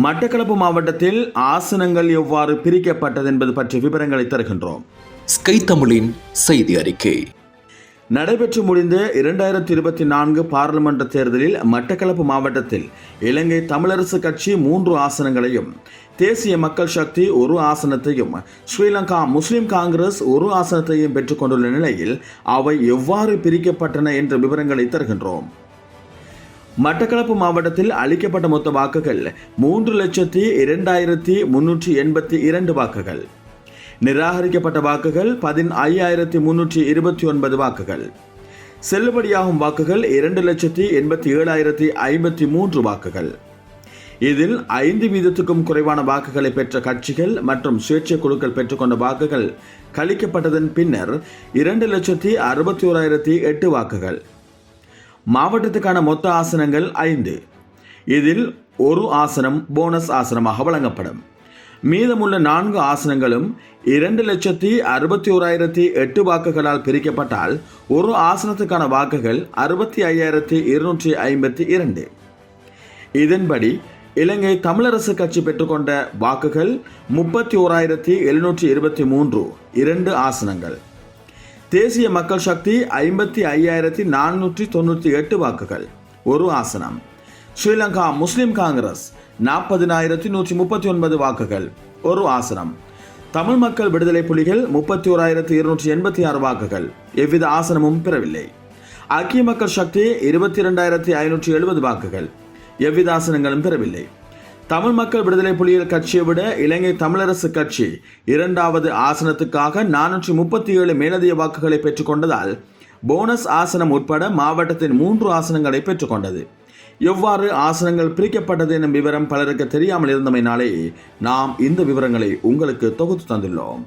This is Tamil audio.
மட்டக்களப்பு மாவட்டத்தில் ஆசனங்கள் எவ்வாறு பிரிக்கப்பட்டது என்பது பற்றிய விவரங்களை தருகின்றோம். ஸ்கை தமிழின் செய்தி அறிக்கை. நடைபெற்று முடிந்த இரண்டாயிரத்தி இருபத்தி நான்கு பாராளுமன்ற தேர்தலில் மட்டக்களப்பு மாவட்டத்தில் இலங்கை தமிழரசு கட்சி மூன்று ஆசனங்களையும் தேசிய மக்கள் சக்தி ஒரு ஆசனத்தையும் ஸ்ரீலங்கா முஸ்லிம் காங்கிரஸ் ஒரு ஆசனத்தையும் பெற்றுக்கொண்டுள்ள நிலையில் அவை எவ்வாறு பிரிக்கப்பட்டன என்ற விவரங்களை தருகின்றோம். மட்டக்களப்பு மாவட்டத்தில் அளிக்கப்பட்ட மொத்த வாக்குகள் மூன்று லட்சத்தி இரண்டாயிரத்தி முன்னூற்றி எண்பத்தி இரண்டு வாக்குகள். நிராகரிக்கப்பட்ட வாக்குகள் பதின் ஐயாயிரத்தி முன்னூற்றி இருபத்தி ஒன்பது வாக்குகள். செல்லுபடியாகும் வாக்குகள் இரண்டு லட்சத்தி எண்பத்தி ஏழாயிரத்தி ஐம்பத்தி மூன்று வாக்குகள். இதில் ஐந்து வீதத்துக்கும் குறைவான வாக்குகளை பெற்ற கட்சிகள் மற்றும் சுயேட்சை குழுக்கள் பெற்றுக்கொண்ட வாக்குகள் கழிக்கப்பட்டதன் பின்னர் இரண்டு லட்சத்தி அறுபத்தி ஓராயிரத்தி எட்டு வாக்குகள். மாவட்டத்துக்கான மொத்த ஆசனங்கள் ஐந்து. இதில் ஒரு ஆசனம் போனஸ் ஆசனமாக வழங்கப்படும். மீதமுள்ள நான்கு ஆசனங்களும் இரண்டு லட்சத்தி அறுபத்தி ஓராயிரத்தி எட்டு வாக்குகளால் பிரிக்கப்பட்டால் ஒரு ஆசனத்துக்கான வாக்குகள் அறுபத்தி ஐயாயிரத்தி இருநூற்றி ஐம்பத்தி இரண்டு. இதன்படி இலங்கை தமிழரசு கட்சி பெற்றுக்கொண்ட வாக்குகள் முப்பத்தி ஓராயிரத்தி எழுநூற்றி இருபத்தி மூன்று இரண்டு ஆசனங்கள். தேசிய மக்கள் சக்தி ஐம்பத்தி ஐயாயிரத்தி நானூற்றி தொண்ணூற்றி எட்டு வாக்குகள். ஒரு ஆசனம். ஸ்ரீலங்கா முஸ்லிம் காங்கிரஸ் நாற்பதினாயிரத்தி நூற்றி முப்பத்தி ஒன்பது வாக்குகள். ஒரு ஆசனம். தமிழ் மக்கள் விடுதலை புலிகள் முப்பத்தி ஓராயிரத்தி இருநூற்றி எண்பத்தி ஆறு வாக்குகள். எவ்வித ஆசனமும் பெறவில்லை. ஐக்கிய மக்கள் சக்தி இருபத்தி இரண்டாயிரத்தி ஐநூற்றி எழுபது வாக்குகள். எவ்வித ஆசனங்களும் பெறவில்லை. தமிழ் மக்கள் விடுதலை புலிகள் கட்சியை விட இலங்கை தமிழரசு கட்சி இரண்டாவது ஆசனத்துக்காக நானூற்றி முப்பத்தி ஏழு மேலதிக வாக்குகளை பெற்றுக்கொண்டதால் போனஸ் ஆசனம் உட்பட மாவட்டத்தின் மூன்று ஆசனங்களை பெற்றுக்கொண்டது எவ்வாறு ஆசனங்கள் பிரிக்கப்பட்டது எனும் விவரம் பலருக்கு தெரியாமல் இருந்தமையினாலே நாம் இந்த விவரங்களை உங்களுக்கு தொகுத்து தந்துள்ளோம்.